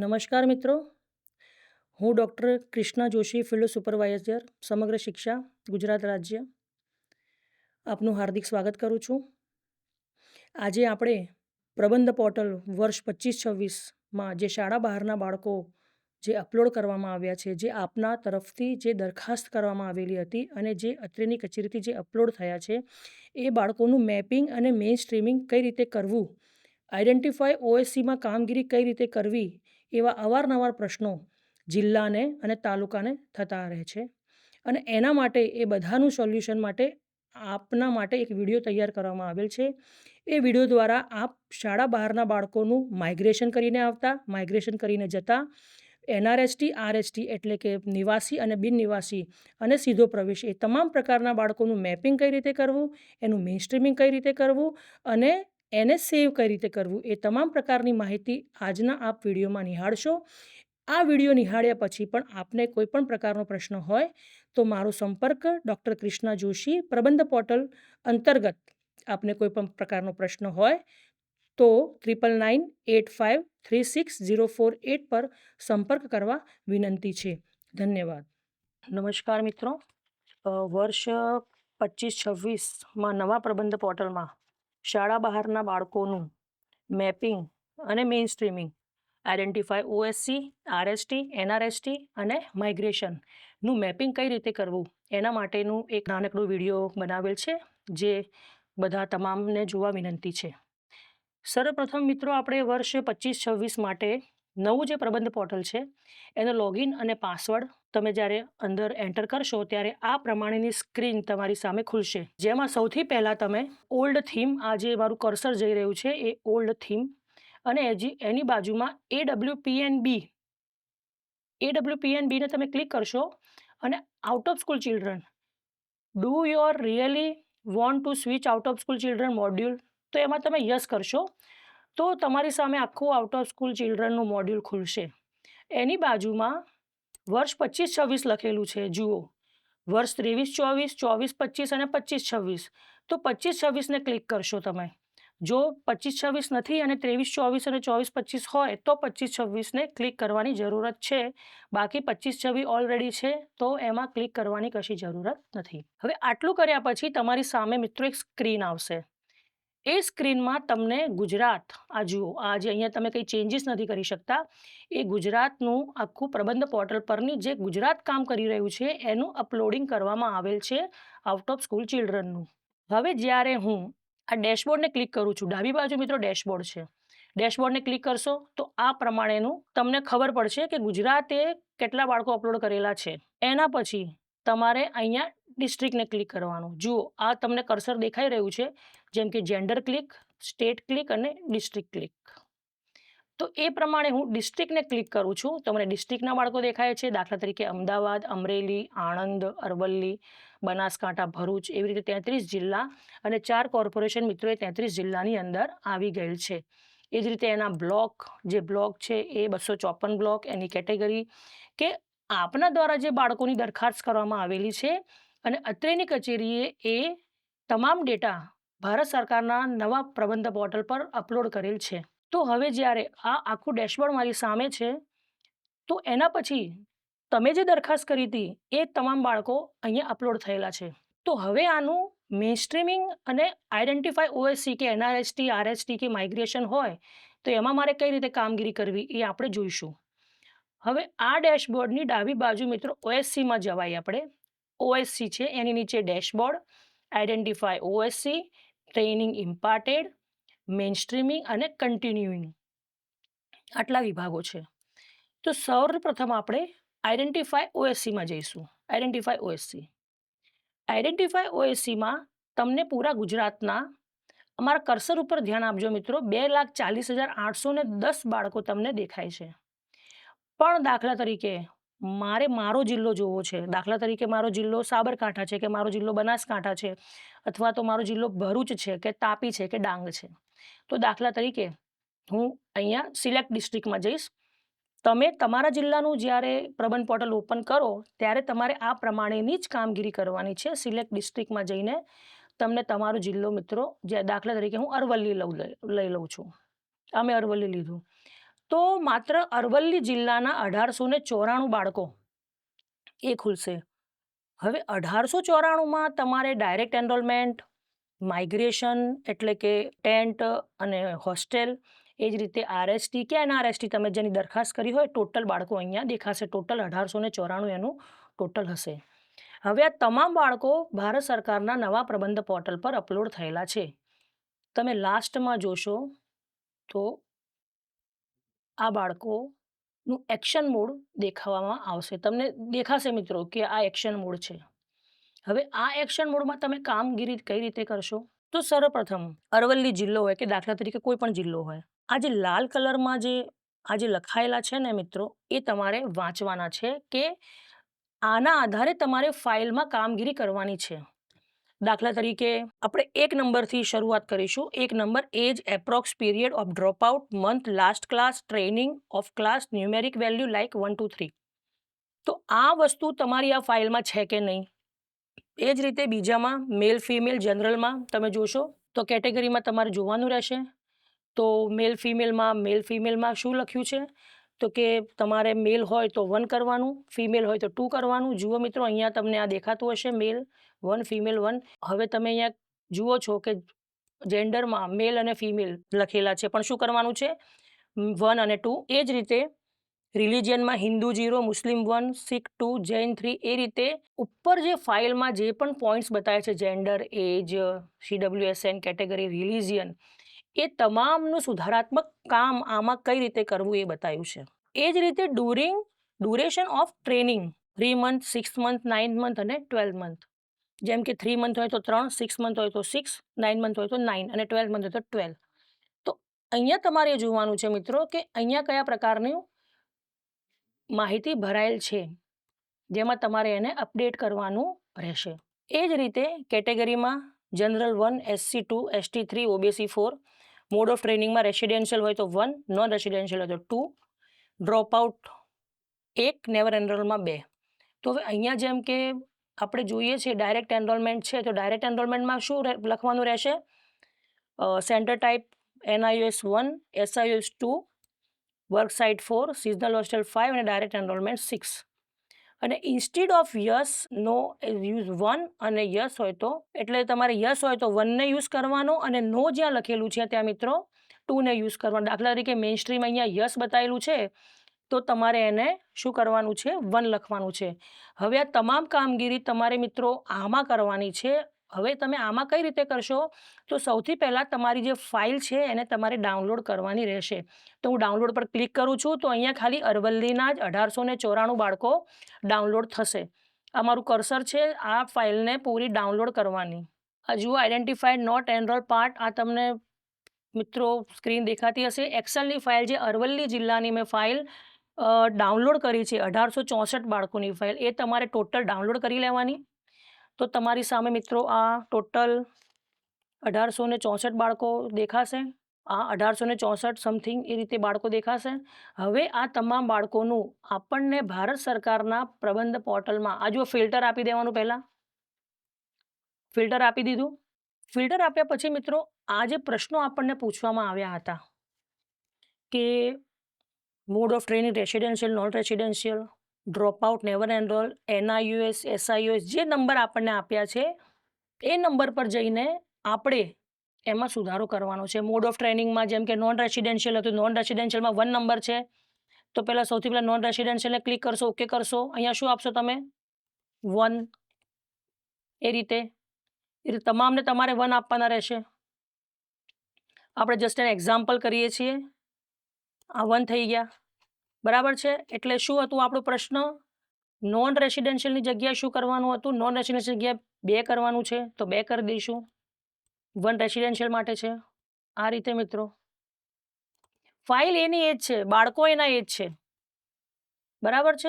નમસ્કાર મિત્રો. હું doctor Krishna Joshi, field supervisor, Samagra Shiksha, Gujarat રાજ્ય. આપનું હાર્દિક સ્વાગત કરું છું. આજે આપણે પ્રબંધ પોર્ટલ વર્ષ પચીસ છવ્વીસમાં જે શાળા બહારના બાળકો જે અપલોડ કરવામાં આવ્યા છે, જે આપના તરફથી જે દરખાસ્ત કરવામાં આવેલી હતી અને જે અત્રેની કચેરીથી જે અપલોડ થયા છે, એ બાળકોનું મેપિંગ અને મેઇન સ્ટ્રીમિંગ કઈ રીતે કરવું આઈડેન્ટિફાય ઓએસસીમાં કામગીરી કઈ રીતે કરવી એવા અવારનવાર પ્રશ્નો જિલ્લાને અને તાલુકાને થતા રહે છે. અને એના માટે, એ બધાનું સોલ્યુશન માટે આપના માટે એક વીડિયો તૈયાર કરવામાં આવેલ છે. એ વીડિયો દ્વારા આપ શાળા બહારના બાળકોનું માઇગ્રેશન કરીને આવતા, માઇગ્રેશન કરીને જતા, એનઆરએસટી, આરએસટી એટલે કે નિવાસી અને બિન નિવાસી અને સીધો પ્રવેશ, એ તમામ પ્રકારના બાળકોનું મેપિંગ કઈ રીતે કરવું, એનું મેઇન સ્ટ્રીમિંગ કઈ રીતે કરવું અને એને સેવ કઈ રીતે કરવું એ તમામ પ્રકારની માહિતી આજના આપ વિડીયોમાં નિહાળશો. આ વીડિયો નિહાળ્યા પછી પણ આપને કોઈ પણ પ્રકારનો પ્રશ્ન હોય તો મારો સંપર્ક ડૉક્ટર કૃષ્ણા જોશી પ્રબંધ પોર્ટલ અંતર્ગત આપને કોઈ પણ પ્રકારનો પ્રશ્ન હોય તો triple nine eight five three six zero four eight પર સંપર્ક કરવા વિનંતી છે. ધન્યવાદ. નમસ્કાર મિત્રો. વર્ષ પચીસ છવ્વીસમાં નવા પ્રબંધ પોર્ટલમાં શાળા બહારના બાળકોનું મેપિંગ અને main streaming identify OSC, RST, NRST અને માઇગ્રેશનનું મેપિંગ કઈ રીતે કરવું? એના માટેનું એક નાનકડું વીડિયો બનાવેલ છે, જે બધા તમામને જોવા વિનંતી છે. સર્વપ્રથમ મિત્રો, આપણે વર્ષ પચીસ છવ્વીસ માટે નવું જે પ્રબંધ પોર્ટલ છે, એનો લોગિન અને પાસવર્ડ તમે જ્યારે અંદર એન્ટર કરશો, ત્યારે આ પ્રમાણેની સ્ક્રીન તમારી સામે ખુલશે. જેમાં સૌથી પહેલાં તમે ઓલ્ડ થીમ આ જે મારું કર્સર જઈ રહ્યું છે, એ ઓલ્ડ થીમ અને એની બાજુમાં A W PNB A W પીએનબીને તમે ક્લિક કરશો અને out of school children do you really want to switch out of school children module તો એમાં તમે યસ કરશો. તો તમારી સામે આખું આઉટ ઓફ સ્કૂલ ચિલ્ડ્રનનું મોડ્યુલ ખુલશે. એની બાજુમાં વર્ષ પચીસ છવ્વીસ લખેલું છે, જુઓ. વર્ષ ત્રેવીસ ચોવીસ ચોવીસ પચીસ અને પચીસ છવ્વીસ. તો પચીસ છવ્વીસને ક્લિક કરશો તમે. જો પચીસ છવ્વીસ નથી અને ત્રેવીસ ચોવીસ અને ચોવીસ પચીસ હોય, તો પચીસ છવ્વીસને ક્લિક કરવાની જરૂરત છે. બાકી પચીસ છવ્વીસ ઓલરેડી છે, તો એમાં ક્લિક કરવાની કશી જરૂરત નથી. હવે આટલું કર્યા પછી તમારી સામે મિત્રો એક સ્ક્રીન આવશે. એ સ્ક્રીનમાં તમને ગુજરાત, આ જુઓ, આ જે અહીંયા તમે કંઈ ચેન્જીસ નથી કરી શકતા, એ ગુજરાતનું આખું પ્રબંધ પોર્ટલ પરની જે ગુજરાત કામ કરી રહ્યું છે, એનું અપલોડિંગ કરવામાં આવેલ છે આઉટ ઓફ સ્કૂલ ચિલ્ડ્રનનું હવે જ્યારે હું આ ડેશબોર્ડને ક્લિક કરું છું, ડાબી બાજુ મિત્રો ડેશબોર્ડ છે. ડેશબોર્ડને ક્લિક કરશો તો આ પ્રમાણેનું તમને ખબર પડશે કે ગુજરાતે કેટલા બાળકો અપલોડ કરેલા છે. એના પછી તમારે અહીંયા ડિસ્ટ્રિક્ટને ક્લિક કરવાનું. જુઓ, આ તમને કર્સર દેખાઈ રહ્યું છે. જેમ કે જેન્ડર ક્લિક સ્ટેટ ક્લિક અને ડિસ્ટ્રિક્ટ ક્લિક તો એ પ્રમાણે હું ડિસ્ટ્રિક્ટને ક્લિક કરું છું. તો મને ડિસ્ટ્રિક્ટના બાળકો દેખાય છે. દાખલા તરીકે અમદાવાદ, અમરેલી, આણંદ, અરવલ્લી, બનાસકાંઠા, ભરૂચ એવી રીતે તેત્રીસ જિલ્લા અને ચાર કોર્પોરેશન મિત્રોએ તેત્રીસ જિલ્લાની અંદર આવી ગયેલ છે. એ જ રીતે એના બ્લોક જે બ્લોક છે એ બસો ચોપન બ્લોક એની કેટેગરી કે આપના દ્વારા જે બાળકોની દરખાસ્ત કરવામાં આવેલી છે અને અત્રેની કચેરીએ એ તમામ ડેટા ભારત સરકારના નવા પ્રબંધ પોર્ટલ પર અપલોડ કરેલ છે. તો હવે જ્યારે આ આખું ડેશબોર્ડ મારી સામે છે, તો એના પછી તમે જે દરખાસ્ત કરી હતી, એ તમામ બાળકો અહીંયા અપલોડ થયેલા છે. તો હવે આનું મેઇન સ્ટ્રીમિંગ અને આઈડેન્ટિફાય ઓએસસી કે એનઆરએસટી આરએસટી કે માઇગ્રેશન હોય, તો એમાં મારે કઈ રીતે કામગીરી કરવી એ આપણે જોઈશું. હવે આ ડેશબોર્ડની ડાબી બાજુ મિત્રો ઓએસસીમાં જવાય આપણે. ઓએસસી છે, એની નીચે dashboard identify OSC training imparted main streaming અને કન્ટિન્યુઇંગ આટલા વિભાગો છે. તો સૌપ્રથમ આપણે આઈડેન્ટિફાય ઓએસસીમાં જઈશું. Identify OSC. આઈડેન્ટિફાય ઓએસસીમાં તમને પૂરા ગુજરાતના અમારા કર્સર ઉપર ધ્યાન આપજો મિત્રો, બે લાખ ચાલીસ હજાર આઠસો ને દસ બાળકો તમને દેખાય છે. પણ દાખલા તરીકે મારે મારો જિલ્લો જોવો છે. દાખલા તરીકે મારો જિલ્લો સાબરકાંઠા છે કે મારો જિલ્લો બનાસકાંઠા છે. અથવા તો મારો જિલ્લો ભરૂચ છે કે તાપી છે કે ડાંગ છે. તો દાખલા તરીકે હું અહીંયા સિલેક્ટ ડિસ્ટ્રિક્ટમાં જઈશ. તમે તમારા જિલ્લાનું જ્યારે પ્રબંધ પોર્ટલ ઓપન કરો, ત્યારે તમારે આ પ્રમાણેની જ કામગીરી કરવાની છે સિલેક્ટ ડિસ્ટ્રિક્ટમાં જઈને તમને તમારો જિલ્લો મિત્રો, જે દાખલા તરીકે હું અરવલ્લી લઉં, લઈ લઉં છું. અમે અરવલ્લી લીધું. તો માત્ર અરવલ્લી જિલ્લાના અઢારસો ચોરાણું બાળકો એ ખુલશે. હવે અઢારસો ચોરાણુંમાં તમારે ડાયરેક્ટ એનરોલમેન્ટ માઇગ્રેશન એટલે કે ટેન્ટ અને હોસ્ટેલ એ જ રીતે આરએસટી કે એનઆરએસટી તમે જેની દરખાસ્ત કરી હોય ટોટલ બાળકો અહીંયા દેખાશે. ટોટલ અઢારસો ને ચોરાણું એનું ટોટલ હશે. હવે આ તમામ બાળકો ભારત સરકારના નવા પ્રબંધ પોર્ટલ પર અપલોડ થયેલા છે. તમે લાસ્ટમાં જોશો તો આ બાળકોનું એક્શન મોડ દેખાવામાં આવશે. તમને દેખાશે મિત્રો કે આ એક્શન મોડ છે. હવે આ એક્શન મોડમાં તમે કામગીરી કઈ રીતે કરશો? તો સર્વપ્રથમ અરવલ્લી જિલ્લો હોય કે દાખલા તરીકે કોઈ પણ જિલ્લો હોય, આ જે લાલ કલરમાં જે, આ જે લખાયેલા છે ને મિત્રો, એ તમારે વાંચવાના છે કે આના આધારે તમારે ફાઇલમાં કામગીરી કરવાની છે. દાખલા તરીકે આપણે એક નંબરથી શરૂઆત કરીશું. એક number age approx period of dropout month last class training of class numeric value like one two three તો આ વસ્તુ તમારી આ ફાઇલમાં છે કે નહીં? એ જ રીતે બીજામાં મેલ ફિમેલ જનરલમાં તમે જોશો, તો કેટેગરીમાં તમારે જોવાનું રહેશે. તો મેલ ફિમેલમાં મેલ ફિમેલમાં શું લખ્યું છે? તો કે તમારે મેલ હોય તો વન કરવાનું ફિમેલ હોય તો ટુ કરવાનું. જુઓ મિત્રો, અહીંયા તમને આ દેખાતું હશે મેલ વન ફિમેલ વન હવે તમે અહીંયા જુઓ છો કે જેન્ડરમાં મેલ અને ફિમેલ લખેલા છે, પણ શું કરવાનું છે? વન અને ટુ એ જ રીતે રિલિજિયનમાં Hindu zero, Muslim one Sikh two Jain three એ રીતે ઉપર જે ફાઇલમાં જે પણ પોઈન્ટ્સ બતાવે છે gender age CWSN category religion એ તમામનું સુધારાત્મક કામ આમાં કઈ રીતે કરવું એ બતાવ્યું છે. એ જ રીતે during duration of training three month six month nine month અને ટ્વેલ્વ મંથ જેમ કે થ્રી મંથ હોય તો ત્રણ સિક્સ મંથ હોય તો સિક્સ નાઇન મંથ હોય તો નાઇન અને ટ્વેલ્વ મંથ હોય તો ટ્વેલ્વ તો અહીંયા તમારે જોવાનું છે મિત્રો કે અહીંયા કયા પ્રકારની માહિતી ભરાયેલ છે, જેમાં તમારે એને અપડેટ કરવાનું રહેશે. એ જ રીતે કેટેગરીમાં general one SC two ST three OBC four mode of ટ્રેનિંગમાં residential હોય તો વન નોન રેસિડેન્શિયલ હોય તો ટુ ડ્રોપ આઉટ એક નેવર એનરોલમાં બે. તો હવે અહીંયા જેમ કે આપણે જોઈએ છીએ ડાયરેક્ટ એનરોલમેન્ટ છે, તો ડાયરેક્ટ એનરોલમેન્ટમાં શું લખવાનું રહેશે? Centre type NIS one SIS two work site four seasonal hostel five અને ડાયરેક્ટ એનરોલમેન્ટ સિક્સ અને instead of yes no use one અને યસ હોય તો, એટલે તમારે યસ હોય તો વનને યુઝ કરવાનો અને નો જ્યાં લખેલું છે ત્યાં મિત્રો ટુને યુઝ કરવાનો. દાખલા તરીકે મેઇન સ્ટ્રીમ અહીંયા યસ બતાવેલું છે. તો તમારે એને શું કરવાનું છે? વન લખવાનું છે. હવે આ તમામ કામગીરી તમારે મિત્રો આમાં કરવાની છે. હવે તમે આમાં કઈ રીતે કરશો? તો સૌથી પહેલાં તમારી જે ફાઇલ છે એને તમારે ડાઉનલોડ કરવાની રહેશે. તો હું ડાઉનલોડ પર ક્લિક કરું છું તો અહીંયા ખાલી અરવલ્લીના જ અઢારસો ચોરાણું બાળકો ડાઉનલોડ થશે. આ મારું કર્સર છે. આ ફાઇલને પૂરી ડાઉનલોડ કરવાની. હજુ આઈડેન્ટિફાઈડ નોટ એનરોલ પાર્ટ આ તમને મિત્રો સ્ક્રીન દેખાતી હશે. એક્સેલની ફાઇલ જે અરવલ્લી જિલ્લાની મેં ફાઇલ ડાઉનલોડ કરી છે અઢારસો ચોસઠ બાળકોની ફાઇલ. એ તમારે ટોટલ ડાઉનલોડ કરી લેવાની. તો તમારી સામે મિત્રો આ ટોટલ અઢારસો ને ચોસઠ બાળકો દેખાશે. આ અઢારસો ને ચોસઠ સમથિંગ એ રીતે બાળકો દેખાશે. હવે આ તમામ બાળકોનું આપણને ભારત સરકારના પ્રબંધ પોર્ટલમાં આ જો ફિલ્ટર આપી દેવાનું પહેલાં. ફિલ્ટર આપી દીધું. ફિલ્ટર આપ્યા પછી મિત્રો આ જે પ્રશ્નો આપણને પૂછવામાં આવ્યા હતા કે mode of training residential, non residential drop out never enrol, NIUS, SIUS, જે નંબર આપણને આપ્યા છે, એ નંબર પર જઈને આપણે એમાં સુધારો કરવાનો છે. મોડ ઓફ ટ્રેનિંગમાં જેમ કે નોન રેસિડેન્શિયલ હતું, નોન રેસિડેન્શિયલમાં વન નંબર છે. તો પહેલાં સૌથી પહેલાં નોન રેસિડેન્શિયલને ક્લિક કરશો, ઓકે કરશો. અહીંયા શું આપશો તમે? વન. એ રીતે. એ તમામને તમારે વન આપવાના રહેશે. આપણે જસ્ટ એને એક્ઝામ્પલ કરીએ છીએ. આ વન થઈ ગયા. બરાબર છે? એટલે શું હતું આપણો પ્રશ્ન? નોન રેસિડેન્શિયલની જગ્યાએ શું કરવાનું હતું? નોન રેસિડેન્શિયલ જગ્યાએ બે કરવાનું છે, તો બે કરી દઈશું. વન રેસિડેન્શિયલ માટે છે. આ રીતે મિત્રો. ફાઇલ એની એજ છે, બાળકો એના એજ છે. બરાબર છે?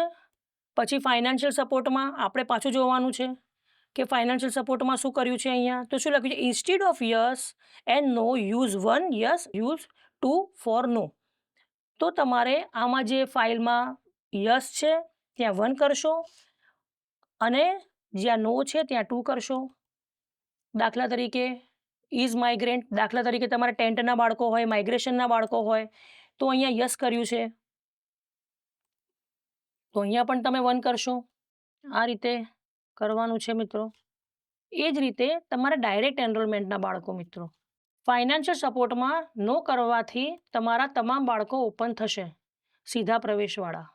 પછી ફાઇનાન્શિયલ સપોર્ટમાં આપણે પાછું જોવાનું છે કે ફાઇનાન્શિયલ સપોર્ટમાં શું કર્યું છે અહીંયા? તો શું લખ્યું છે? Instead of yes and no use one yes use two for no તો તમારે આમાં જે ફાઇલમાં યસ છે, ત્યાં વન કરશો અને જ્યાં નો છે, ત્યાં ટુ કરશો. દાખલા તરીકે ઇઝ માઇગ્રેન્ટ, દાખલા તરીકે તમારા ટેન્ટના બાળકો હોય, માઇગ્રેશનના બાળકો હોય, તો અહીંયા યસ કર્યું છે. તો અહીંયા પણ તમે વન કરશો. આ રીતે કરવાનું છે મિત્રો. એ જ રીતે તમારા ડાયરેક્ટ એનરોલમેન્ટના બાળકો મિત્રો. ફાઇનાન્શિયલ સપોર્ટમાં નો કરવાથી તમારા તમામ બાળકો ઓપન થશે, સીધા પ્રવેશવાળા.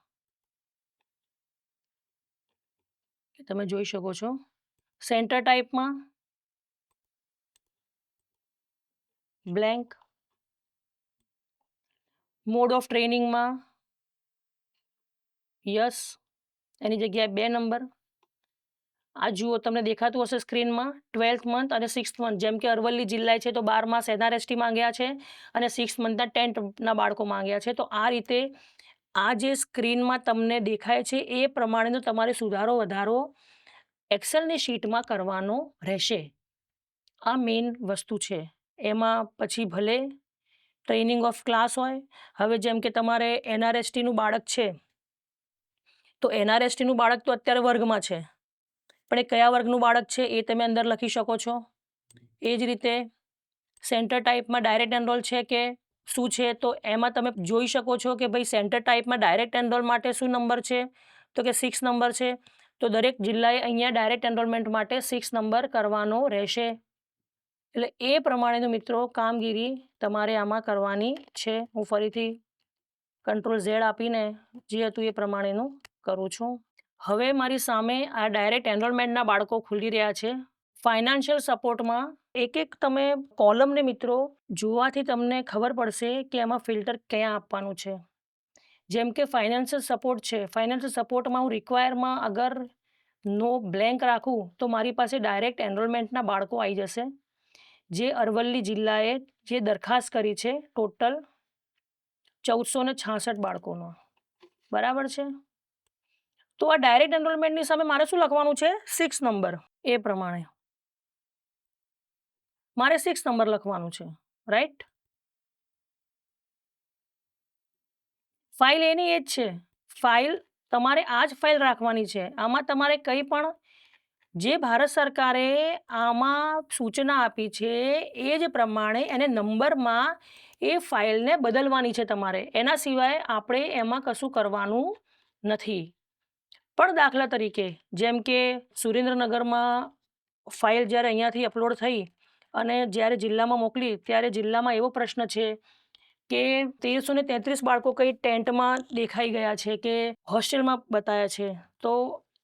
તમે જોઈ શકો છો. સેન્ટર ટાઈપમાં બ્લેન્ક મોડ ઓફ ટ્રેનિંગમાં યસ એની જગ્યાએ બે નંબર આ જુઓ, તમને દેખાતું હશે સ્ક્રીનમાં. ટ્વેલ્થ મંથ અને સિક્સ મંથ જેમ કે અરવલ્લી જિલ્લા છે, તો બાર માસ એનઆરએસટી માંગ્યા છે અને સિક્સ મંથના ટેન્થના બાળકો માંગ્યા છે. તો આ રીતે આ જે સ્ક્રીનમાં તમને દેખાય છે, એ પ્રમાણેનો તમારે સુધારો વધારો એક્સેલની શીટમાં કરવાનો રહેશે. આ મેઇન વસ્તુ છે. એમાં પછી ભલે ટ્રેનિંગ ઓફ ક્લાસ હોય, હવે જેમ કે તમારે એનઆરએસટીનું બાળક છે, તો એનઆરએસટીનું બાળક તો અત્યારે વર્ગમાં છે. પણ એ કયા વર્ગનું બાળક છે એ તમે અંદર લખી શકો છો? એ જ રીતે સેન્ટર ટાઈપમાં ડાયરેક્ટ એનરોલ છે કે શું છે? તો એમાં તમે જોઈ શકો છો કે ભાઈ સેન્ટર ટાઈપમાં ડાયરેક્ટ એનરોલ માટે શું નંબર છે? તો કે સિક્સ નંબર છે. તો દરેક જિલ્લાએ અહીંયા ડાયરેક્ટ એનરોલમેન્ટ માટે સિક્સ નંબર કરવાનો રહેશે. એટલે એ પ્રમાણેનું મિત્રો કામગીરી તમારે આમાં કરવાની છે. હું ફરીથી કંટ્રોલ ઝેડ આપીને જે હતું એ પ્રમાણેનું કરું છું. હવે મારી સામે આ ડાયરેક્ટ એનરોલમેન્ટના બાળકો ખુલી રહ્યા છે. ફાઇનાન્શિયલ સપોર્ટમાં એક એક તમે કોલમને મિત્રો જોવાથી તમને ખબર પડશે કે એમાં ફિલ્ટર ક્યાં આપવાનું છે. જેમ કે ફાઇનાન્શિયલ સપોર્ટ છે. ફાઇનાન્શિયલ સપોર્ટમાં હું રિક્વાયરમાં અગર નો બ્લેન્ક રાખું તો મારી પાસે ડાયરેક્ટ એનરોલમેન્ટના બાળકો આવી જશે. જે અરવલ્લી જિલ્લાએ જે દરખાસ્ત કરી છે ટોટલ ચૌદસો ને છાસઠ બાળકોનો. બરાબર છે? તો આ ડાયરેક્ટ એનરોલમેન્ટની સામે મારે શું લખવાનું છે? સિક્સ નંબર એ પ્રમાણે. મારે સિક્સ નંબર લખવાનું છે. રાઈટ ફાઇલ એની એ જ છે. ફાઇલ તમારે આ જ ફાઇલ રાખવાની છે. આમાં તમારે કંઈ પણ જે ભારત સરકારે આમાં સૂચના આપી છે એ જ પ્રમાણે એને નંબરમાં એ ફાઇલને બદલવાની છે તમારે. એના સિવાય આપણે એમાં કશું કરવાનું નથી. પણ દાખલા તરીકે, જેમ કે સુરેન્દ્રનગરમાં ફાઇલ જ્યારે અહીંયાથી અપલોડ થઈ અને જ્યારે જિલ્લામાં મોકલી, ત્યારે જિલ્લામાં એવો પ્રશ્ન છે કે તેરસો ને તેત્રીસ બાળકો કઈ ટેન્ટમાં દેખાઈ ગયા છે કે હોસ્ટેલમાં બતાવ્યા છે? તો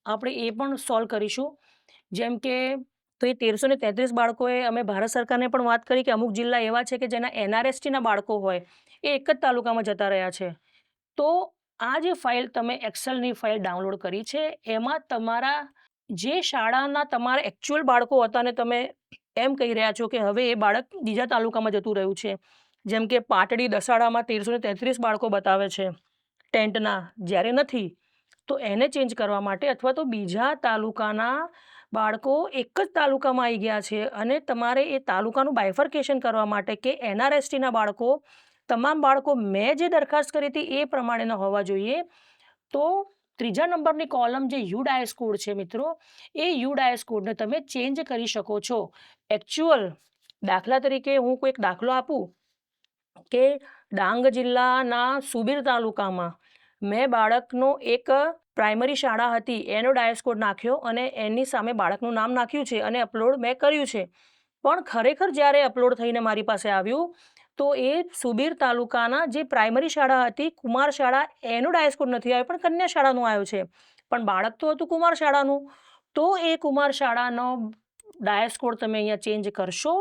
આપણે એ પણ સોલ્વ કરીશું. જેમ કે, તો એ તેરસો ને તેત્રીસ બાળકોએ અમે ભારત સરકારને પણ વાત કરી કે અમુક જિલ્લા એવા છે કે જેના એનઆરએસટીના બાળકો હોય, એ એક જ તાલુકામાં જતા રહ્યા છે. તો આ જે ફાઇલ તમે એક્સેલની ફાઇલ ડાઉનલોડ કરી છે, એમાં તમારા જે શાળાના તમારા એકચ્યુઅલ બાળકો હતા ને તમે એમ કહી રહ્યા છો કે હવે એ બાળક બીજા તાલુકામાં જતું રહ્યું છે. જેમ કે પાટડી દસાડામાં તેરસો ને તેત્રીસ બાળકો બતાવે છે, ટેન્ટના જ્યારે નથી, તો એને ચેન્જ કરવા માટે અથવા તો બીજા તાલુકાના બાળકો એક જ તાલુકામાં આવી ગયા છે અને તમારે એ તાલુકાનું બાયફર્કેશન કરવા માટે કે એનઆરએસટીના બાળકો તમામ બાળકો મેં જે દરખાસ્ત કરી હતી એ પ્રમાણેના હોવા જોઈએ. તો ત્રીજા નંબરની કોલમ જે યુ ડાયસ કોડ છે મિત્રો, એ યુ ડાયસ કોડને તમે ચેન્જ કરી શકો છો. એકચ્યુઅલ દાખલા તરીકે હું કોઈક દાખલો આપું કે ડાંગ જિલ્લાના સુબીર તાલુકામાં મેં બાળકનો એક પ્રાઇમરી શાળા હતી, એનો ડાયસ કોડ નાખ્યો અને એની સામે બાળકનું નામ નાખ્યું છે અને અપલોડ મેં કર્યું છે. પણ ખરેખર જ્યારે અપલોડ થઈને મારી પાસે આવ્યું તો એ સુબીર તાલુકાના જે પ્રાઇમરી શાળા હતી, કુમાર શાળા, એનું ડાયસ્કોડ નથી આવ્યું, પણ કન્યા શાળાનું આવ્યું છે. પણ બાળક તો હતું કુમાર શાળાનું. તો એ કુમાર શાળાનો ડાયસ્કોડ તમે અહીંયા ચેન્જ કરશો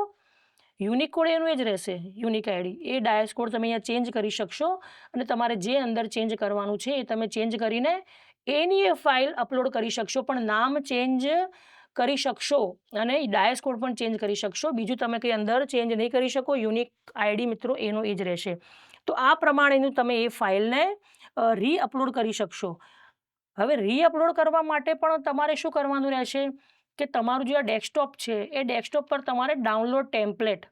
યુનિક કોડ એનું એ જ રહેશે યુનિક આઈડી એ ડાયસ તમે અહીંયા ચેન્જ કરી શકશો અને તમારે જે અંદર ચેન્જ કરવાનું છે એ તમે ચેન્જ કરીને એની એ ફાઇલ અપલોડ કરી શકશો. પણ નામ ચેન્જ કરી શકશો અને ડાયસ કોડ પણ ચેન્જ કરી શકશો. બીજું તમે કંઈ અંદર ચેન્જ નહીં કરી શકો. યુનિક આઈડી મિત્રો એનો એ જ રહેશે. તો આ પ્રમાણેનું તમે એ ફાઇલને રીઅપલોડ કરી શકશો. હવે રીઅપલોડ કરવા માટે પણ તમારે શું કરવાનું રહેશે? કે તમારું જે આ ડેસ્કટોપ છે, એ ડેસ્કટોપ પર તમારે ડાઉનલોડ ટેમ્પલેટ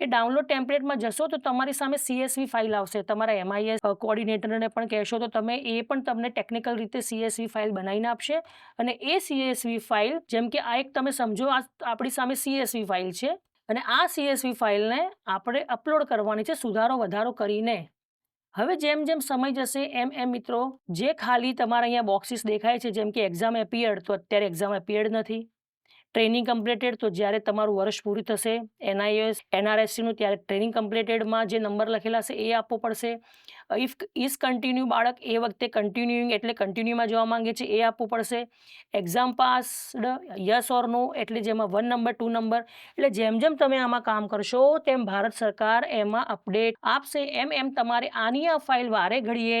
એ ડાઉનલોડ ટેમ્પલેટમાં જશો તો તમારી સામે સીએસવી ફાઇલ આવશે. તમારા એમઆઈએસ કોઓર્ડિનેટરને પણ કહેશો તો તમે એ પણ તમને ટેકનિકલ રીતે સીએસવી ફાઇલ બનાવીને આપશે. અને એ સીએસવી ફાઇલ, જેમ કે આ એક તમે સમજો, આ આપણી સામે સીએસવી ફાઇલ છે. અને આ સીએસવી ફાઇલને આપણે અપલોડ કરવાની છે, સુધારો વધારો કરીને. હવે જેમ જેમ સમય જશે, એમ એમ મિત્રો, જે ખાલી તમારા અહીંયા બોક્સિસ દેખાય છે, જેમ કે એક્ઝામ એપિયર્ડ તો અત્યારે એક્ઝામ એપિયર્ડ નથી. ટ્રેનિંગ કમ્પ્લીટેડ, તો જ્યારે તમારું વર્ષ પૂરું થશે, એનઆઈએસ, એનઆરએસસીનું ત્યારે ટ્રેનિંગ કમ્પ્લીટેડમાં જે નંબર લખેલા છે, એ આપવો પડશે. ઇફ ઇઝ કન્ટિન્યુ બાળક, એ વખતે કન્ટિન્યુઇંગ એટલે કન્ટિન્યુમાં જવા માંગે છે, એ આપવું પડશે. Exam passed, yes or no, એટલે જેમાં વન નંબર, ટુ નંબર, એટલે જેમ જેમ તમે આમાં કામ કરશો, તેમ ભારત સરકાર એમાં અપડેટ આપશે. એમ એમ તમારે આની આ ફાઇલ વારે ઘડીએ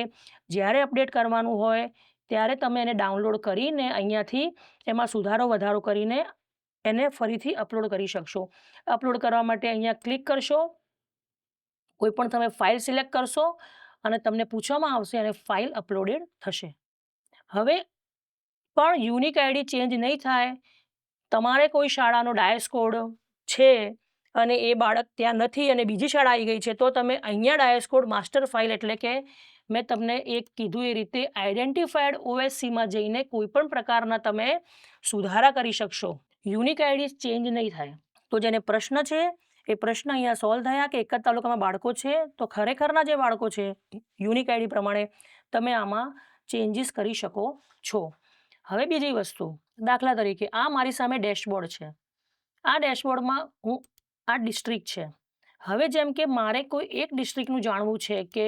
જ્યારે અપડેટ કરવાનું હોય, ત્યારે તમે એને ડાઉનલોડ કરીને અહીંયાથી એમાં સુધારો વધારો કરીને એને ફરીથી અપલોડ કરી શકશો. અપલોડ કરવા માટે અહીંયા ક્લિક કરશો. કોઈ પણ તમે ફાઇલ સિલેક્ટ કરશો અને તમને પૂછવામાં આવશે અને ફાઇલ અપલોડેડ થશે. હવે પણ યુનિક આઈડી ચેન્જ નહીં થાય. તમારે કોઈ શાળાનો ડાયસ કોડ છે અને એ બાળક ત્યાં નથી અને બીજી શાળા આવી ગઈ છે, તો તમે અહીંયા ડાયસ કોડ માસ્ટર ફાઇલ એટલે કે મેં તમને એક કીધું એ રીતે આઈડેન્ટિફાઈડ ઓએસસીમાં જઈને કોઈ પણ પ્રકારના તમે સુધારા કરી શકશો. યુનિક આઈડી ચેન્જ નહીં થાય. તો જેને પ્રશ્ન છે, એ પ્રશ્ન અહીંયા સોલ્વ થયા કે એક જ તાલુકામાં બાળકો છે, તો ખરેખરના જે બાળકો છે યુનિક આઈડી પ્રમાણે તમે આમાં ચેન્જીસ કરી શકો છો. હવે બીજી વસ્તુ, દાખલા તરીકે આ મારી સામે ડેશબોર્ડ છે. આ ડેશબોર્ડમાં હું આ ડિસ્ટ્રિક્ટ છે. હવે જેમ કે મારે કોઈ એક ડિસ્ટ્રિક્ટનું જાણવું છે કે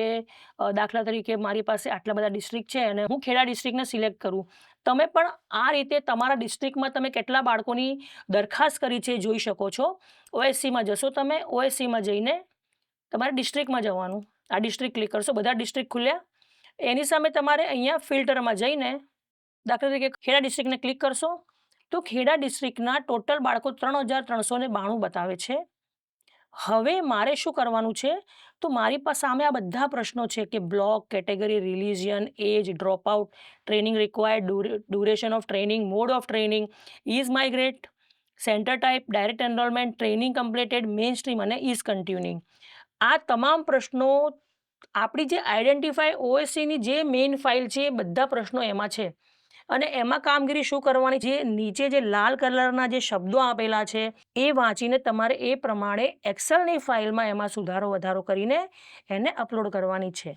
દાખલા તરીકે મારી પાસે આટલા બધા ડિસ્ટ્રિક્ટ છે અને હું ખેડા ડિસ્ટ્રિક્ટને સિલેક્ટ કરું. તમે પણ આ રીતે તમારા ડિસ્ટ્રિક્ટમાં તમે કેટલા બાળકોની દરખાસ્ત કરી છે જોઈ શકો છો. ઓએસસીમાં જશો તમે, ઓએસસીમાં જઈને તમારે ડિસ્ટ્રિક્ટમાં જવાનું. આ ડિસ્ટ્રિક્ટ ક્લિક કરશો, બધા ડિસ્ટ્રિક્ટ ખુલ્યા. એની સામે તમારે અહીંયા ફિલ્ટરમાં જઈને દાખલા તરીકે ખેડા ડિસ્ટ્રિક્ટને ક્લિક કરશો તો ખેડા ડિસ્ટ્રિક્ટના ટોટલ બાળકો ત્રણ હજાર ત્રણસો બાણું બતાવે છે. હવે મારે શું કરવાનું છે? તો મારી પાસે સામે આ બધા પ્રશ્નો છે કે block, category, religion, age drop out training required duration of training, mode of training is migrate, centre type, direct enrolment, training completed, main stream અને ઇઝ કન્ટિન્યુઇંગ. આ તમામ પ્રશ્નો, આપણી જે આઈડેન્ટિફાય ઓએસસીની જે મેઇન ફાઇલ છે એ બધા પ્રશ્નો એમાં છે. અને એમાં કામગીરી શું કરવાની? જે નીચે જે લાલ કલરના જે શબ્દો આપેલા છે, એ વાંચીને તમારે એ પ્રમાણે એક્સેલની ફાઇલમાં એમાં સુધારો વધારો કરીને એને અપલોડ કરવાની છે.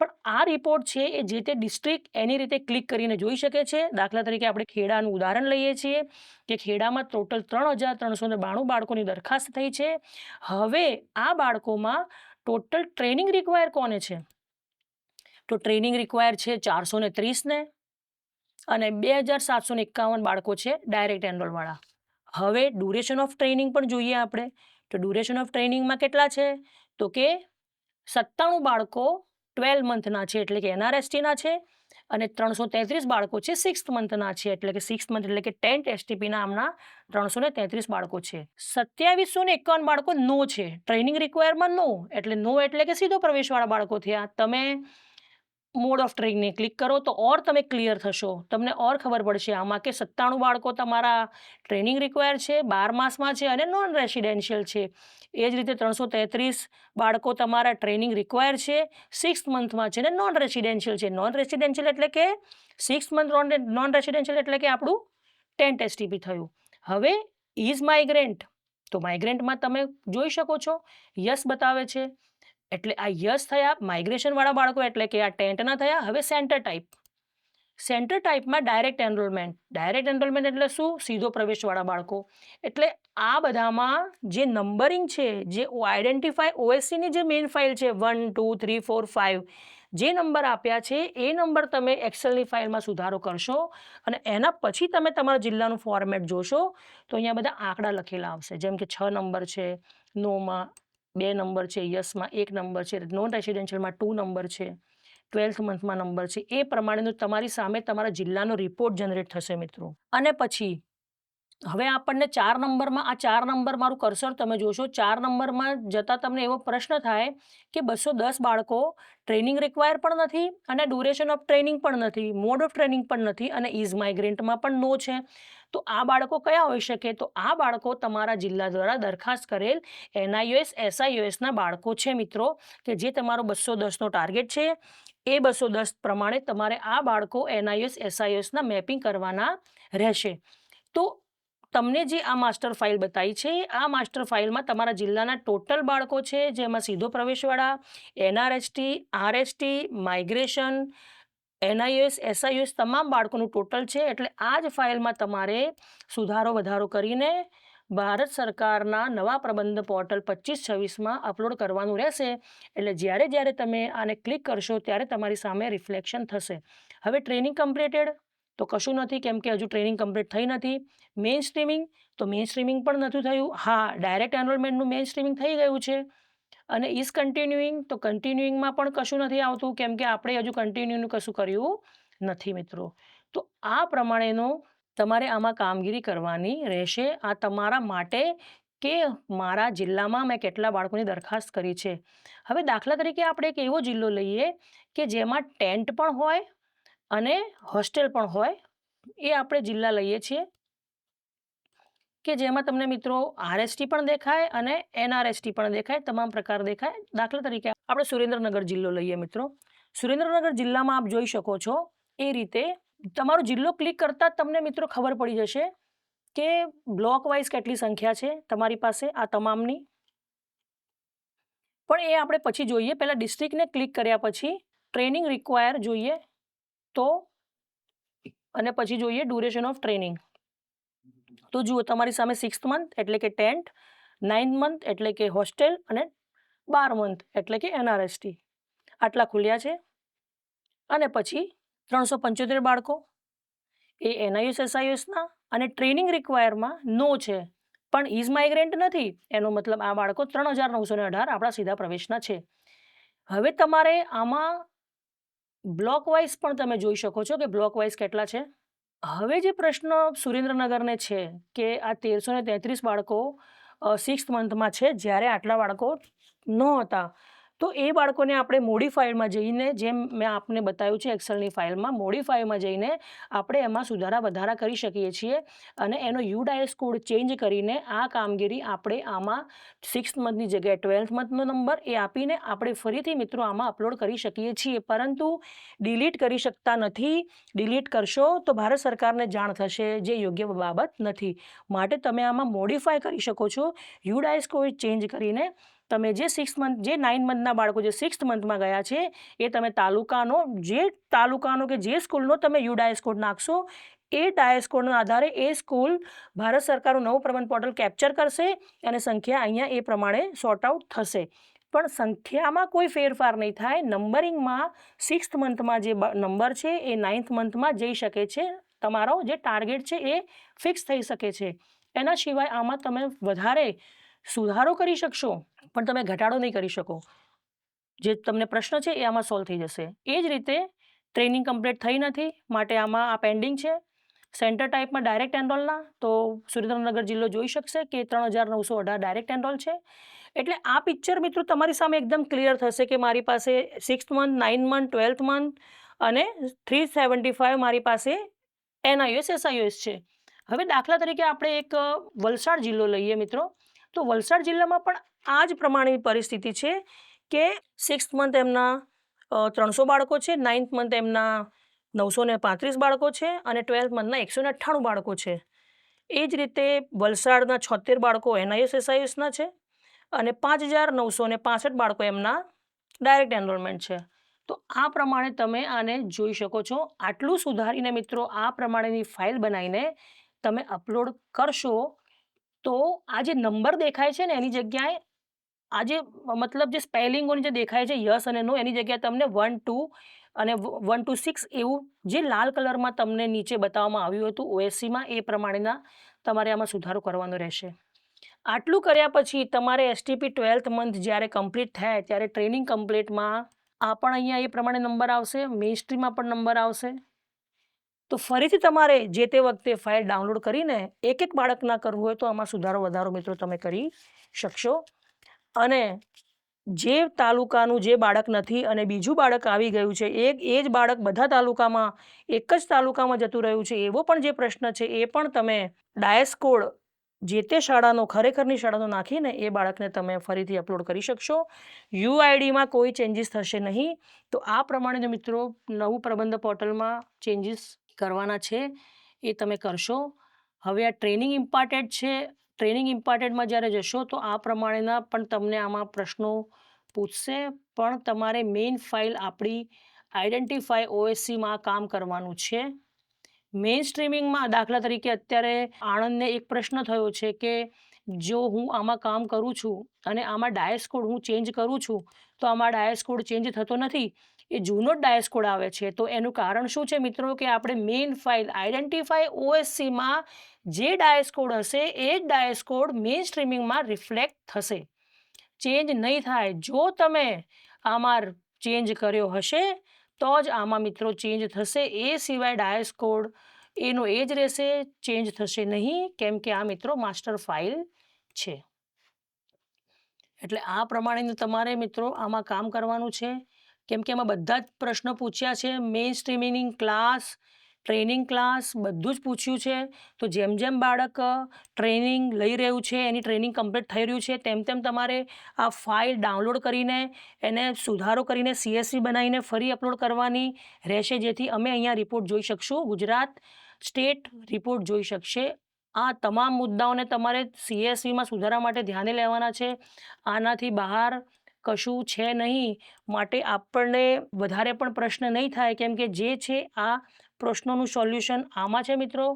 પણ આ રિપોર્ટ છે એ જે તે ડિસ્ટ્રિક્ટ એની રીતે ક્લિક કરીને જોઈ શકે છે. દાખલા તરીકે આપણે ખેડાનું ઉદાહરણ લઈએ છીએ કે ખેડામાં ટોટલ ત્રણ હજાર ત્રણસો ને બાણું બાળકોની દરખાસ્ત થઈ છે. હવે આ બાળકોમાં ટોટલ ટ્રેનિંગ રિક્વાયર કોને છે? તો ટ્રેનિંગ રિક્વાયર છે ચારસો ને ત્રીસને. અને બે હજાર સાતસો એકાવન બાળકો છે ડાયરેક્ટ એનરોલવાળા હવે ડ્યુરેશન ઓફ ટ્રેનિંગ પણ જોઈએ આપણે. તો ડ્યુરેશન ઓફ ટ્રેનિંગમાં કેટલા છે? તો કે સત્તાણું બાળકો ટ્વેલ્વ મંથના છે એટલે કે એનઆરએસટીના છે અને ત્રણસો તેત્રીસ બાળકો છે સિક્સ મંથના છે એટલે કે સિક્સ મંથ એટલે કે ટેન્ટ એસટીપીના આમના ત્રણસો ને તેત્રીસ બાળકો છે. સત્યાવીસો ને એકાવન બાળકો નો છે. ટ્રેનિંગ રિક્વાયરમાં નો. એટલે નો એટલે કે સીધો પ્રવેશવાળા બાળકો થયા. તમે મોડ ઓફ ટ્રેનિંગને ક્લિક કરો તો ઓર તમે ક્લિયર થશો. તમને ઓર ખબર પડશે આમાં કે સત્તાણું બાળકો તમારા ટ્રેનિંગ રિક્વાયર છે, બાર માસમાં છે અને નોન રેસિડેન્શિયલ છે. એ જ રીતે ત્રણસો તેત્રીસ બાળકો તમારા ટ્રેનિંગ રિક્વાયર છે સિક્સ મંથમાં છે ને નોન રેસિડેન્શિયલ છે. નોન રેસિડેન્શિયલ એટલે કે સિક્સ મંથ નોન રેસિડેન્શિયલ એટલે કે આપણું ટેન્ટ એસટીપી થયું. હવે ઇઝ માઇગ્રેન્ટ. તો માઇગ્રેન્ટમાં તમે જોઈ શકો છો. યસ બતાવે છે. એટલે આ યસ થયા માઇગ્રેશનવાળા બાળકો એટલે કે આ ટેન્ટના થયા, હવે સેન્ટર ટાઈપ સેન્ટર ટાઈપમાં ડાયરેક્ટ એનરોલમેન્ટ ડાયરેક્ટ એનરોલમેન્ટ એટલે શું? સીધો પ્રવેશવાળા બાળકો. એટલે આ બધામાં જે નંબરિંગ છે, જે આઈડેન્ટિફાય ઓએસસીની જે મેઇન ફાઇલ છે one two three four five જે નંબર આપ્યા છે, એ નંબર તમે એક્સેલની ફાઇલમાં સુધારો કરશો અને એના પછી તમે તમારા જિલ્લાનું ફોર્મેટ જોશો, તો અહીંયા બધા આંકડા લખેલા આવશે. જેમ કે છ નંબર છે નોમાં બે નંબર છે યસમાં એક નંબર છે નોન રેસિડેન્શિયલમાં ટુ નંબર છે ટ્વેલ્થ મંથમાં નંબર છે. એ પ્રમાણેનું તમારી સામે તમારા જિલ્લાનો રિપોર્ટ જનરેટ થશે મિત્રો. અને પછી હવે આપણને ચાર નંબરમાં, આ ચાર નંબર મારું કર્સર તમે જોશો, ચાર નંબરમાં જતાં તમને એવો પ્રશ્ન થાય કે બસો દસ બાળકો ટ્રેનિંગ રિક્વાયર પણ નથી અને ડ્યુરેશન ઓફ ટ્રેનિંગ પણ નથી મોડ ઓફ ટ્રેનિંગ પણ નથી અને ઇઝ માઇગ્રેન્ટમાં પણ નો છે. તો આ બાળકો કયા હોઈ શકે? તો આ બાળકો તમારા જિલ્લા દ્વારા દરખાસ્ત કરેલ એનઆઈઓએસ એસઆઈઓએસના બાળકો છે મિત્રો, કે જે તમારો બસો દસનો ટાર્ગેટ છે. એ બસો દસ પ્રમાણે તમારે આ બાળકો એનઆઈએસ એસઆઈએસના મેપિંગ કરવાના રહેશે. તો તમને જે આ માસ્ટર ફાઇલ બતાવી છે, આ માસ્ટર ફાઇલમાં તમારા જિલ્લાના ટોટલ બાળકો છે, જેમાં સીધો પ્રવેશવાળા, NRST, RST, migration, NIS, SIS તમામ બાળકોનું ટોટલ છે, એટલે આ જ ફાઇલમાં તમારે સુધારો વધારો કરીને ભારત સરકારના નવા પ્રબંધ પોર્ટલ પચીસ છવ્વીસમાં અપલોડ કરવાનું રહેશે. એટલે જ્યારે જ્યારે તમે આને ક્લિક કરશો, ત્યારે તમારી સામે રિફ્લેક્શન થશે. હવે ટ્રેનિંગ કમ્પ્લીટેડ? તો કશું નથી, કેમ કે હજુ ટ્રેનિંગ કમ્પ્લીટ થઈ નથી. મેઇન સ્ટ્રીમિંગ તો મેઇન સ્ટ્રીમિંગ પણ નથી થયું. હા ડાયરેક્ટ એનરોલમેન્ટનું મેઇન સ્ટ્રીમિંગ થઈ ગયું છે. અને ઇઝ કન્ટિન્યુઇંગ તો કન્ટિન્યુઈંગમાં પણ કશું નથી આવતું, કેમ કે આપણે હજુ કન્ટિન્યુનું કશું કર્યું નથી મિત્રો. તો આ પ્રમાણેનો તમારે આમાં કામગીરી કરવાની રહેશે. આ તમારા માટે કે મારા જિલ્લામાં મેં કેટલા બાળકોની દરખાસ્ત કરી છે. હવે દાખલા તરીકે આપણે એક એવો જિલ્લો લઈએ કે જેમાં ટેન્ટ પણ હોય અને હોસ્ટેલ પણ હોય, એ આપણે જિલ્લા લઈએ છીએ. કે જેમાં તમને મિત્રો આરએસટી પણ દેખાય અને એનઆરએસટી પણ દેખાય, તમામ પ્રકાર દેખાય. દાખલા તરીકે આપણે સુરેન્દ્રનગર જિલ્લો લઈએ મિત્રો. સુરેન્દ્રનગર જિલ્લામાં આપ જોઈ શકો છો, એ રીતે તમારો જિલ્લો ક્લિક કરતાં તમને મિત્રો ખબર પડી જશે કે બ્લોક વાઇઝ કેટલી સંખ્યા છે તમારી પાસે, આ તમામની. પણ એ આપણે પછી જોઈએ. પહેલાં ડિસ્ટ્રિક્ટને ક્લિક કર્યા પછી ટ્રેનિંગ રિક્વાયર જોઈએ. તો અને પછી જોઈએ ડ્યુરેશન ઓફ ટ્રેનિંગ તો જુઓ તમારી સામે સિક્સ મંથ એટલે કે ટેન્ટ નાઇન્થ મંથ એટલે કે હોસ્ટેલ અને બાર મંથ એટલે કે એનઆરએસટી આટલા ખુલ્યા છે. અને પછી ત્રણસો પંચોતેર બાળકો. એ એનઆઈએસ એસઆઈએસના અને ટ્રેનિંગ રિક્વાયરમાં નો છે. પણ ઇઝ માઇગ્રેન્ટ નથી. એનો મતલબ આ બાળકો ત્રણ હજાર નવસો ને અઢાર આપણા સીધા પ્રવેશના છે. હવે તમારે આમાં બ્લોક વાઇઝ પણ તમે જોઈ શકો છો કે બ્લોક વાઇઝ કેટલા છે? હવે જે પ્રશ્ન સુરેન્દ્રનગરને છે કે આ તેરસો ને તેત્રીસ બાળકો સિક્સ મંથમાં છે, જ્યારે આટલા બાળકો નહોતા તો એ બાળકોને આપણે મોડિફાઈડમાં જઈને, જેમ મેં આપને બતાવ્યું છે એક્સેલની ફાઇલમાં મોડિફાઈમાં જઈને આપણે એમાં સુધારા વધારા કરી શકીએ છીએ અને એનો યુડાયસ કોડ ચેન્જ કરીને આ કામગીરી આપણે આમાં સિક્સ મંથની જગ્યાએ ટ્વેલ્થ મંથનો નંબર એ આપીને આપણે ફરીથી મિત્રો આમાં અપલોડ કરી શકીએ છીએ. પરંતુ ડિલીટ કરી શકતા નથી. ડિલીટ કરશો તો ભારત સરકારને જાણ થશે જે યોગ્ય બાબત નથી. માટે તમે આમાં મોડિફાય કરી શકો છો. યુડાયસ કોડ ચેન્જ કરીને તમે જે સિક્સ મંથ જે નાઇન મંથના બાળકો જે સિક્સ મંથમાં ગયા છે, એ તમે તાલુકાનો, જે તાલુકાનો કે જે સ્કૂલનો તમે યુ ડાયસ કોડ નાખશો, એ ડાયસ કોડના આધારે એ સ્કૂલ ભારત સરકારનું નવું પ્રબંધ પોર્ટલ કેપ્ચર કરશે અને સંખ્યા અહીંયા એ પ્રમાણે સોર્ટ આઉટ થશે. પણ સંખ્યામાં કોઈ ફેરફાર નહીં થાય. નંબરિંગમાં સિક્સ્થ મંથમાં જે નંબર છે, એ નાઇન્થ મંથમાં જઈ શકે છે. તમારો જે ટાર્ગેટ છે એ ફિક્સ થઈ શકે છે. એના સિવાય આમાં તમે વધારે સુધારો કરી શકશો, પણ તમે ઘટાડો નહીં કરી શકો. જે તમને પ્રશ્ન છે એ આમાં સોલ્વ થઈ જશે. એ જ રીતે ટ્રેનિંગ કમ્પ્લીટ થઈ નથી, માટે આમાં આ પેન્ડિંગ છે. સેન્ટર ટાઈપમાં ડાયરેક્ટ એનરોલના તો સુરેન્દ્રનગર જિલ્લો જોઈ શકશે કે ત્રણ હજાર નવસો અઢાર ડાયરેક્ટ એનરોલ છે. એટલે આ પિક્ચર મિત્રો તમારી સામે એકદમ ક્લિયર થશે કે મારી પાસે sixth month nine month twelfth month અને થ્રી સેવન્ટી ફાઇવ મારી પાસે એનઆઈએસ એસઆઈએસ છે. હવે દાખલા તરીકે આપણે એક વલસાડ જિલ્લો લઈએ મિત્રો. તો વલસાડ જિલ્લામાં પણ આ જ પ્રમાણેની પરિસ્થિતિ છે કે સિક્સ્થ મંથ એમના ત્રણસો બાળકો છે નાઇન્થ મંથ એમના નવસો ને પાંત્રીસ બાળકો છે અને ટ્વેલ્થ મંથના એકસો ને અઠ્ઠાણું બાળકો છે. એ જ રીતે વલસાડના છોતેર બાળકો એનઆઈએસ, એસઆઈએસના છે અને પાંચ હજાર નવસો ને પાસઠ બાળકો એમના ડાયરેક્ટ એનરોલમેન્ટ છે. તો આ પ્રમાણે તમે આને જોઈ શકો છો. આટલું સુધારીને મિત્રો આ પ્રમાણેની ફાઇલ બનાવીને તમે અપલોડ કરશો તો આ જે નંબર દેખાય છે ને એની જગ્યાએ આ જે મતલબ જે સ્પેલિંગોની જે દેખાય છે, યસ અને નો, એની જગ્યાએ તમને વન, ટુ અને વન, ટુ, સિક્સ એવું જે લાલ કલરમાં તમને નીચે બતાવવામાં આવ્યું હતું, ઓએસસીમાં એ પ્રમાણેના તમારે આમાં સુધારો કરવાનો રહેશે. આટલું કર્યા પછી તમારે એસટીપી ટ્વેલ્થ મંથ જ્યારે કમ્પ્લીટ થાય ત્યારે ટ્રેનિંગ કમ્પ્લીટમાં આ પણ અહીંયા એ પ્રમાણે નંબર આવશે મેઇસ્ટ્રીમાં પણ નંબર આવશે. તો ફરીથી તમારે જે તે વખતે ફાઇલ ડાઉનલોડ કરીને એક એક બાળકના કરવું હોય તો આમાં સુધારો વધારો મિત્રો તમે કરી શકશો. અને જે તાલુકાનું જે બાળક નથી અને બીજું બાળક આવી ગયું છે, એ એ જ બાળક બધા તાલુકામાં એક જ તાલુકામાં જતું રહ્યું છે, એવો પણ જે પ્રશ્ન છે, એ પણ તમે ડાયસ કોડ જે તે શાળાનો, ખરેખરની શાળાનો નાખીને એ બાળકને તમે ફરીથી અપલોડ કરી શકશો. યુઆઈડીમાં કોઈ ચેન્જીસ થશે નહીં. તો આ પ્રમાણે મિત્રો નવું પ્રબંધ પોર્ટલમાં ચેન્જીસ કરવાના છે એ તમે કરશો. હવે આ ટ્રેનિંગ ઇમ્પાર્ટેડ છે. ટ્રેનિંગ ઇમ્પાર્ટેડમાં જ્યારે જશો તો આ પ્રમાણેના પણ તમને આમાં પ્રશ્નો પૂછશે. પણ તમારે મેઇન ફાઇલ આપણી આઈડેન્ટિફાય ઓએસસીમાં કામ કરવાનું છે. મેઇન સ્ટ્રીમિંગમાં દાખલા તરીકે અત્યારે આણંદને એક પ્રશ્ન થયો છે કે જો હું આમાં કામ કરું છું અને આમાં ડાયસ કોડ હું ચેન્જ કરું છું, તો આમાં ડાયસ કોડ ચેન્જ થતો નથી. એ જૂનો જ ડાયસ કોડ આવે છે. તો એનું કારણ શું છે મિત્રો? કે આપણે મેઇન ફાઇલ આઈડેન્ટિફાય ઓએસસીમાં જે ડાયસ કોડ હશે, એ જ ડાયસ કોડ મેઇન સ્ટ્રીમિંગમાં રિફ્લેક્ટ થશે. ચેન્જ નહીં થાય. જો તમે આમાં ચેન્જ કર્યો હશે, તો જ આમાં મિત્રો ચેન્જ થશે. એ સિવાય ડાયસ કોડ એનો એ જ રહેશે ચેન્જ થશે નહીં, કેમ કે આ મિત્રો માસ્ટર ફાઇલ છે. એટલે આ પ્રમાણેનું તમારે મિત્રો આમાં કામ કરવાનું છે. કેમ કે એમાં બધા જ પ્રશ્નો પૂછ્યા છે main streaming class training class બધું જ પૂછ્યું છે. તો જેમ જેમ બાળક ટ્રેનિંગ લઈ રહ્યું છે, એની ટ્રેનિંગ કમ્પ્લીટ થઈ રહ્યું છે, તેમ તેમ તમારે આ ફાઇલ ડાઉનલોડ કરીને એને સુધારો કરીને સીએસસી બનાવીને ફરી અપલોડ કરવાની રહેશે, જેથી અમે અહીંયા રિપોર્ટ જોઈ શકશું. ગુજરાત સ્ટેટ રિપોર્ટ જોઈ શકશે. આ તમામ મુદ્દાઓને તમારે સીએસસીમાં સુધારા માટે ધ્યાને લેવાના છે. આનાથી બહાર કશું છે નહીં માટે આપણને વધારે પણ પ્રશ્ન નહીં થાય, કેમ કે જે છે આ પ્રશ્નોનું સોલ્યુશન આમાં છે મિત્રો.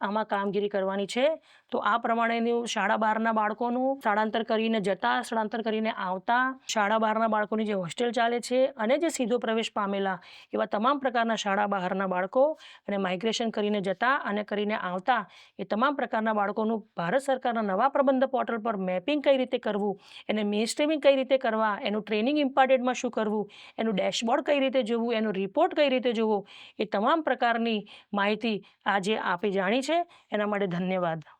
આમાં કામગીરી કરવાની છે. તો આ પ્રમાણેનું શાળા બહારના બાળકોનું સ્થળાંતર કરીને જતા, સ્થળાંતર કરીને આવતા, શાળા બહારના બાળકોની જે હોસ્ટેલ ચાલે છે અને જે સીધો પ્રવેશ પામેલા એવા તમામ પ્રકારના શાળા બહારના બાળકો અને માઇગ્રેશન કરીને જતા અને કરીને આવતા એ તમામ પ્રકારના બાળકોનું ભારત સરકારના નવા પ્રબંધ પોર્ટલ પર મેપિંગ કઈ રીતે કરવું, એને મેઇનસ્ટ્રીમિંગ કઈ રીતે કરવા, એનું ટ્રેનિંગ ઇમ્પાર્ટેડમાં શું કરવું, એનું ડેશબોર્ડ કઈ રીતે જોવું, એનો રિપોર્ટ કઈ રીતે જોવો, એ તમામ પ્રકારની માહિતી આજે આપે જાણી છે. એના માટે ધન્યવાદ.